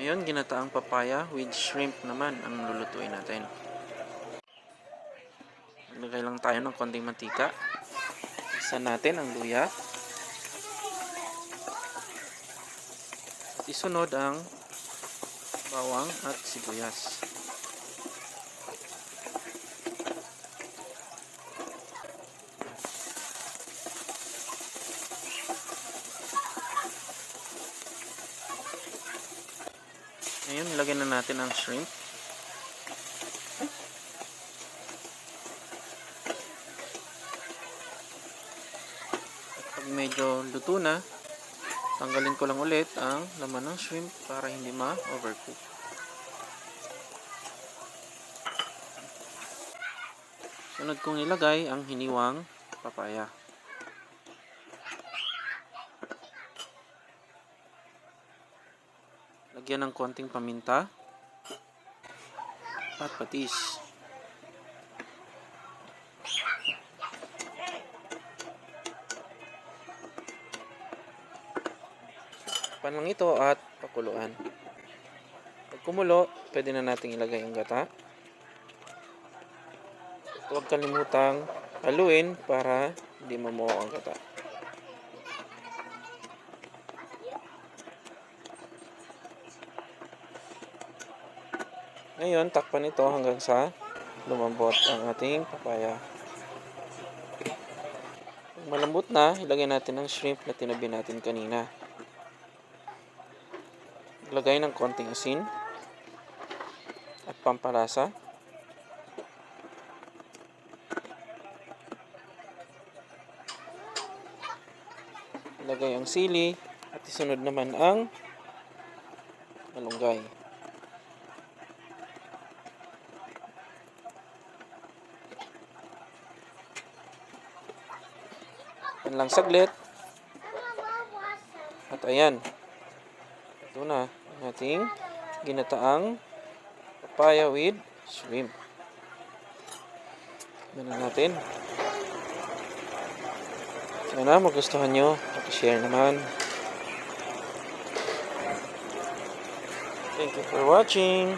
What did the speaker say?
Ngayon, ginataang papaya with shrimp naman ang lulutuin natin. Maglagay lang tayo ng konting mantika. Isa natin ang luya. At isunod ang bawang at sibuyas. Ngayon, lagyan na natin ang shrimp. Medyo luto na, tanggalin ko lang ulit ang laman ng shrimp para hindi ma-overcook. Sunod kong ilagay ang hiniwang papaya. Lagyan ng konting paminta at patis. Pan lang ito at pakuluan. Pag kumulo, pwede na nating ilagay ang gata. At huwag kalimutang haluin para hindi mamuo ang gata. Ngayon, takpan ito hanggang sa lumambot ang ating papaya. Pag malambot na, ilagay natin ang shrimp na tinabi natin kanina. Lagay ng konting asin at pampalasa. Ilagay ang sili at isunod naman ang malunggay. Yan lang saglit. At ayan. Ito na ang ginataang papaya with shrimp. Tignan natin. Sana magustuhan nyo. Pag-share naman. Thank you for watching.